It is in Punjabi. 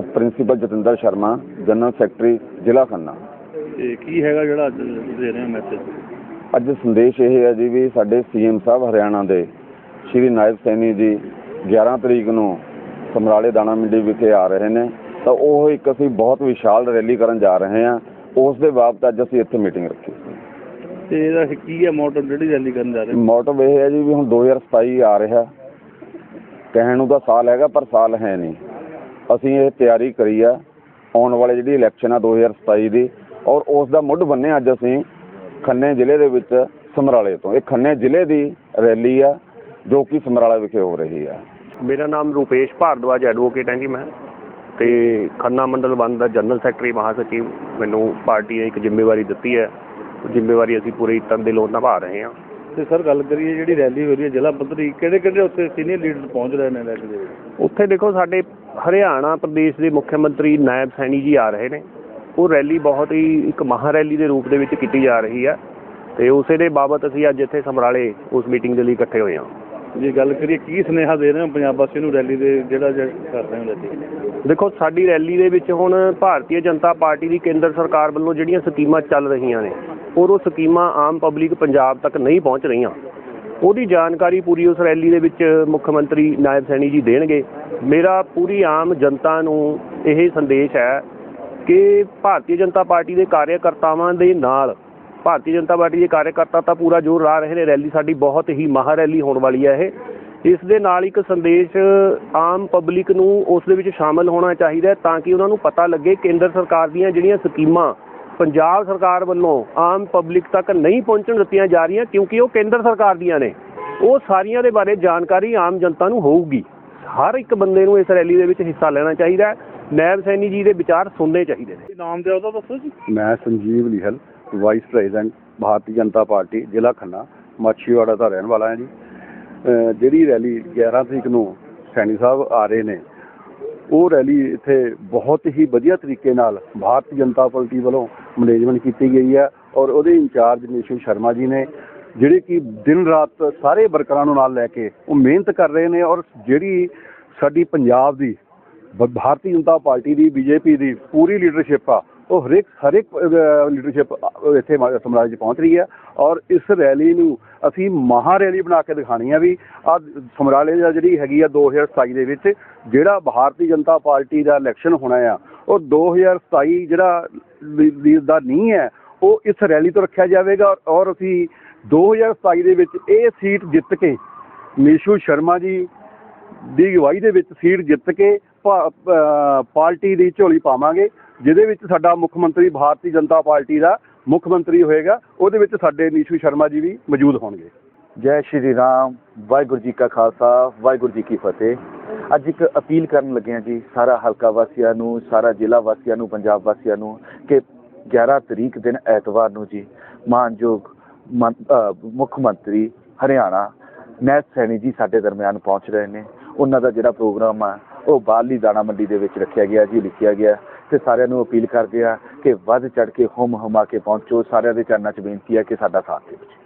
Principal Jatinder Sharma general secretary ਜ਼ਿਲ੍ਹਾ ਖੰਨਾ। ਤੇ ਕੀ ਹੈਗਾ ਜਿਹੜਾ ਅੱਜ ਦੇ ਰਹੇ ਹੋ ਮੈਸੇਜ ਅੱਜ ਸੰਦੇਸ਼ ਇਹ ਹੈ ਜੀ ਵੀ ਸਾਡੇ ਸੀਐਮ ਸਾਹਿਬ ਹਰਿਆਣਾ ਦੇ ਸ਼੍ਰੀ ਨਾਇਬ ਸੈਣੀ ਜੀ 11 ਤਰੀਕ ਨੂੰ ਸਮਰਾਲੇ ਦਾਣਾ ਮੰਡੀ ਵਿਖੇ ਆ ਰਹੇ ਨੇ। ਤਾਂ ਉਹ ਇੱਕ ਅਸੀਂ ਬਹੁਤ ਵਿਸ਼ਾਲ ਰੈਲੀ ਕਰਨ ਜਾ ਰਹੇ ਹਾਂ। ਉਸ ਦੇ ਬਾਬਤ ਅੱਜ ਅਸੀਂ ਇੱਥੇ ਮੀਟਿੰਗ ਰੱਖੀ ਤੇ ਇਹਦਾ ਕੀ ਹੈ ਮੋਟੋ ਜਿਹੜੀ ਰੈਲੀ ਕਰਨ ਜਾ ਰਹੇ ਹੋ? ਮੋਟਿਵ ਇਹ ਹੈ ਜੀ ਵੀ ਹੁਣ 2027 ਆ ਰਿਹਾ। ਕਹਿਣ ਨੂੰ ਤਾਂ ਸਾਲ ਹੈਗਾ ਪਰ ਸਾਲ ਹੈ ਨਹੀਂ। ਅਸੀਂ ਇਹ ਤਿਆਰੀ ਕਰੀ ਆ ਆਉਣ ਵਾਲੇ ਜਿਹੜੀ ਇਲੈਕਸ਼ਨ ਆ 2027 ਦੀ ਔਰ ਉਸ ਦਾ ਮੁੱਢ ਬੰਨੇ ਅੱਜ ਅਸੀਂ ਖੰਨੇ ਜ਼ਿਲ੍ਹੇ ਦੇ ਵਿੱਚ ਸਮਰਾਲੇ ਤੋਂ। ਇਹ ਖੰਨੇ ਜ਼ਿਲ੍ਹੇ ਦੀ ਰੈਲੀ ਆ ਜੋ ਕਿ ਸਮਰਾਲਾ ਵਿਖੇ ਹੋ ਰਹੀ ਆ। ਮੇਰਾ ਨਾਮ ਰੂਪੇਸ਼ ਭਾਰਦਵਾਜ ਐਡਵੋਕੇਟ ਹਾਂ ਜੀ ਮੈਂ ਤੇ ਖੰਨਾ ਮੰਡਲ ਬੰਦ ਦਾ ਜਨਰਲ ਸੈਕਟਰੀ ਮਹਾਸਚਿਵ ਮੈਨੂੰ ਪਾਰਟੀ ਨੇ ਇੱਕ ਜ਼ਿੰਮੇਵਾਰੀ ਦਿੱਤੀ ਹੈ। ਉਹ ਜ਼ਿੰਮੇਵਾਰੀ ਅਸੀਂ ਪੂਰੀ ਤਨਦਿਲੋਂ ਨਿਭਾ ਰਹੇ ਹਾਂ। ਤੇ ਸਰ ਗੱਲ ਕਰੀਏ ਜਿਹੜੀ ਰੈਲੀ ਹੋ ਰਹੀ ਹੈ ਜ਼ਿਲ੍ਹਾ ਪੱਧਰੀ ਕਿਹੜੇ ਕਿਹੜੇ ਉੱਥੇ ਸੀਨੀਅਰ ਲੀਡਰ ਪਹੁੰਚ ਰਹੇ ਨੇ ਰੈਲੀ ਦੇ ਵਿੱਚ? ਉੱਥੇ ਦੇਖੋ ਸਾਡੇ ਹਰਿਆਣਾ ਪ੍ਰਦੇਸ਼ ਦੇ ਮੁੱਖ ਮੰਤਰੀ ਨਾਇਬ ਸੈਣੀ ਜੀ ਆ ਰਹੇ ਨੇ। ਉਹ ਰੈਲੀ ਬਹੁਤ ਹੀ ਇੱਕ ਮਹਾ ਰੈਲੀ ਦੇ ਰੂਪ ਦੇ ਵਿੱਚ ਕੀਤੀ ਜਾ ਰਹੀ ਹੈ ਤੇ ਉਸੇ ਦੇ ਬਾਬਤ ਅਸੀਂ ਅੱਜ ਇੱਥੇ ਸਮਰਾਲੇ ਉਸ ਮੀਟਿੰਗ ਦੇ ਲਈ ਇਕੱਠੇ ਹੋਏ ਹਾਂ। ਜੇ ਗੱਲ ਕਰੀਏ ਕੀ ਸੁਨੇਹਾ ਦੇ ਰਹੇ ਹੋ ਪੰਜਾਬ ਵਾਸੀਆਂ ਨੂੰ ਰੈਲੀ ਦੇ ਜਿਹੜਾ ਜਿਹੜਾ ਕਰ ਰਹੇ ਹੋ ਰੈਲੀ? ਦੇਖੋ ਸਾਡੀ ਰੈਲੀ ਦੇ ਵਿੱਚ ਹੁਣ ਭਾਰਤੀ ਜਨਤਾ ਪਾਰਟੀ ਦੀ ਕੇਂਦਰ ਸਰਕਾਰ ਵੱਲੋਂ ਜਿਹੜੀਆਂ ਸਕੀਮਾਂ ਚੱਲ ਰਹੀਆਂ ਨੇ ਔਰ ਉਹ ਸਕੀਮਾਂ ਆਮ ਪਬਲਿਕ ਪੰਜਾਬ ਤੱਕ ਨਹੀਂ ਪਹੁੰਚ ਰਹੀਆਂ। ਉਹਦੀ ਜਾਣਕਾਰੀ ਪੂਰੀ ਉਸ ਰੈਲੀ ਦੇ ਵਿੱਚ ਮੁੱਖ ਮੰਤਰੀ ਨਾਇਬ ਸੈਣੀ ਜੀ ਦੇਣਗੇ। ਮੇਰਾ ਪੂਰੀ ਆਮ ਜਨਤਾ ਨੂੰ ਇਹ ਸੰਦੇਸ਼ ਹੈ ਕਿ ਭਾਰਤੀ ਜਨਤਾ ਪਾਰਟੀ ਦੇ ਕਾਰਜਕਰਤਾਵਾਂ ਦੇ ਨਾਲ, ਭਾਰਤੀ ਜਨਤਾ ਪਾਰਟੀ ਦੇ ਕਾਰਜਕਰਤਾ ਤਾਂ ਪੂਰਾ ਜ਼ੋਰ ਲਾ ਰਹੇ ਨੇ, ਰੈਲੀ ਸਾਡੀ ਬਹੁਤ ਹੀ ਮਹਾ ਰੈਲੀ ਹੋਣ ਵਾਲੀ ਹੈ ਇਹ। ਇਸ ਦੇ ਨਾਲ ਇੱਕ ਸੰਦੇਸ਼ ਆਮ ਪਬਲਿਕ ਨੂੰ ਉਸ ਦੇ ਵਿੱਚ ਸ਼ਾਮਲ ਹੋਣਾ ਚਾਹੀਦਾ ਤਾਂ ਕਿ ਉਹਨਾਂ ਨੂੰ ਪਤਾ ਲੱਗੇ ਕੇਂਦਰ ਸਰਕਾਰ ਦੀਆਂ ਜਿਹੜੀਆਂ ਸਕੀਮਾਂ ਪੰਜਾਬ ਸਰਕਾਰ ਵੱਲੋਂ ਆਮ ਪਬਲਿਕ ਤੱਕ ਨਹੀਂ ਪਹੁੰਚਣ ਦਿੱਤੀਆਂ ਜਾ ਰਹੀਆਂ ਕਿਉਂਕਿ ਉਹ ਕੇਂਦਰ ਸਰਕਾਰ ਦੀਆਂ ਨੇ। ਉਹ ਸਾਰੀਆਂ ਦੇ ਬਾਰੇ ਜਾਣਕਾਰੀ ਆਮ ਜਨਤਾ ਨੂੰ ਹੋਊਗੀ। ਹਰ ਇੱਕ ਬੰਦੇ ਨੂੰ ਇਸ ਰੈਲੀ ਦੇ ਵਿੱਚ ਹਿੱਸਾ ਲੈਣਾ ਚਾਹੀਦਾ ਹੈ। ਨਾਇਬ ਸੈਣੀ ਜੀ ਦੇ ਵਿਚਾਰ ਸੁਣਨੇ ਚਾਹੀਦੇ ਨੇ। ਨਾਮ ਤੇ ਉਹਦਾ ਦੱਸੋ ਜੀ। ਮੈਂ Sanjeev Lehal vice president Bharatiya Janata party ਜ਼ਿਲ੍ਹਾ ਖੰਨਾ ਮਾਛੀਵਾੜਾ ਦਾ ਰਹਿਣ ਵਾਲਾ ਹਾਂ ਜੀ। ਜਿਹੜੀ ਰੈਲੀ 11 ਤਰੀਕ ਨੂੰ ਸੈਣੀ ਸਾਹਿਬ ਆ ਰਹੇ ਨੇ ਉਹ ਰੈਲੀ ਇੱਥੇ ਬਹੁਤ ਹੀ ਵਧੀਆ ਤਰੀਕੇ ਨਾਲ ਭਾਰਤੀ ਜਨਤਾ ਪਾਰਟੀ ਵੱਲੋਂ ਮੈਨੇਜਮੈਂਟ ਕੀਤੀ ਗਈ ਹੈ ਔਰ ਉਹਦੇ ਇੰਚਾਰਜ ਨਿਸ਼ੂ ਸ਼ਰਮਾ ਜੀ ਨੇ ਜਿਹੜੇ ਕਿ ਦਿਨ ਰਾਤ ਸਾਰੇ ਵਰਕਰਾਂ ਨੂੰ ਨਾਲ ਲੈ ਕੇ ਉਹ ਮਿਹਨਤ ਕਰ ਰਹੇ ਨੇ ਔਰ ਜਿਹੜੀ ਸਾਡੀ ਪੰਜਾਬ ਦੀ, ਭ- ਭਾਰਤੀ ਜਨਤਾ ਪਾਰਟੀ ਦੀ, ਬੀਜੇਪੀ ਦੀ ਪੂਰੀ ਲੀਡਰਸ਼ਿਪ ਆ, ਉਹ ਹਰੇਕ ਹਰੇਕ ਲੀਡਰਸ਼ਿਪ ਇੱਥੇ ਮ- ਸਮਰਾਜ 'ਚ ਪਹੁੰਚ ਰਹੀ ਹੈ ਔਰ ਇਸ ਰੈਲੀ ਨੂੰ ਅਸੀਂ ਮਹਾ ਰੈਲੀ ਬਣਾ ਕੇ ਦਿਖਾਣੀ ਆ ਵੀ ਆ ਸਮਰਾਲੇ ਦਾ ਜਿਹੜੀ ਹੈਗੀ ਆ 2027 ਦੇ ਵਿੱਚ ਜਿਹੜਾ ਭਾਰਤੀ ਜਨਤਾ ਪਾਰਟੀ ਦਾ ਇਲੈਕਸ਼ਨ ਹੋਣਾ ਆ ਉਹ 2027 ਜਿਹੜਾ ਲੀ- ਦਾ ਨਹੀਂ ਹੈ, ਉਹ ਇਸ ਰੈਲੀ ਤੋਂ ਰੱਖਿਆ ਜਾਵੇਗਾ ਔਰ ਅਸੀਂ 2027 ਦੇ ਵਿੱਚ ਇਹ ਸੀਟ ਜਿੱਤ ਕੇ ਨੀਸ਼ੂ ਸ਼ਰਮਾ ਜੀ ਦੀ ਅਗਵਾਈ ਦੇ ਵਿੱਚ ਸੀਟ ਜਿੱਤ ਕੇ ਭਾ- ਪਾਰਟੀ ਦੀ ਝੋਲੀ ਪਾਵਾਂਗੇ, ਜਿਹਦੇ ਵਿੱਚ ਸਾਡਾ ਮੁੱਖ ਮੰਤਰੀ ਭਾਰਤੀ ਜਨਤਾ ਪਾਰਟੀ ਦਾ ਮੁੱਖ ਮੰਤਰੀ ਹੋਏਗਾ, ਉਹਦੇ ਵਿੱਚ ਸਾਡੇ ਨੀਸ਼ੂ ਸ਼ਰਮਾ ਜੀ ਵੀ ਮੌਜੂਦ ਹੋਣਗੇ। ਜੈ ਸ਼੍ਰੀ ਰਾਮ, ਵਾਹਿਗੁਰੂ ਜੀ ਕਾ ਖਾਲਸਾ, ਵਾਹਿਗੁਰੂ ਜੀ ਕੀ ਫਤਿਹ। ਅੱਜ ਇੱਕ ਅਪੀਲ ਕਰਨ ਲੱਗੇ ਹਾਂ ਜੀ, ਸਾਰਾ ਹਲਕਾ ਵਾਸੀਆਂ ਨੂੰ, ਸਾਰਾ ਜ਼ਿਲ੍ਹਾ ਵਾਸੀਆਂ ਨੂੰ, ਪੰਜਾਬ ਵਾਸੀਆਂ ਨੂੰ, ਕਿ 11 ਤਰੀਕ ਦਿਨ ਐਤਵਾਰ ਨੂੰ ਜੀ, ਮਾਨਯੋਗ ਮੰ- ਮੁੱਖ ਮੰਤਰੀ ਹਰਿਆਣਾ, ਨੈਤ ਸੈਣੀ ਜੀ ਸਾਡੇ ਦਰਮਿਆਨ ਪਹੁੰਚ ਰਹੇ ਨੇ। ਉਹਨਾਂ ਦਾ ਜਿਹੜਾ ਪ੍ਰੋਗਰਾਮ ਆ, ਉਹ ਬਾਹਰਲੀ ਦਾਣਾ ਮੰਡੀ ਦੇ ਵਿੱਚ ਰੱਖਿਆ ਗਿਆ ਜੀ, ਲਿਖਿਆ ਗਿਆ। ਤੇ ਸਾਰਿਆਂ ਨੂੰ ਅਪੀਲ ਕਰਦੇ ਆ ਕਿ ਵੱਧ ਚੜ ਕੇ ਹੁਮ ਹੁਮਾ ਕੇ ਪਹੁੰਚੋ। ਸਾਰਿਆਂ ਦੇ ਚਰਨਾਂ 'ਚ ਬੇਨਤੀ ਹੈ ਕਿ ਸਾਡਾ ਸਾਥ ਦਿਓ ਜੀ।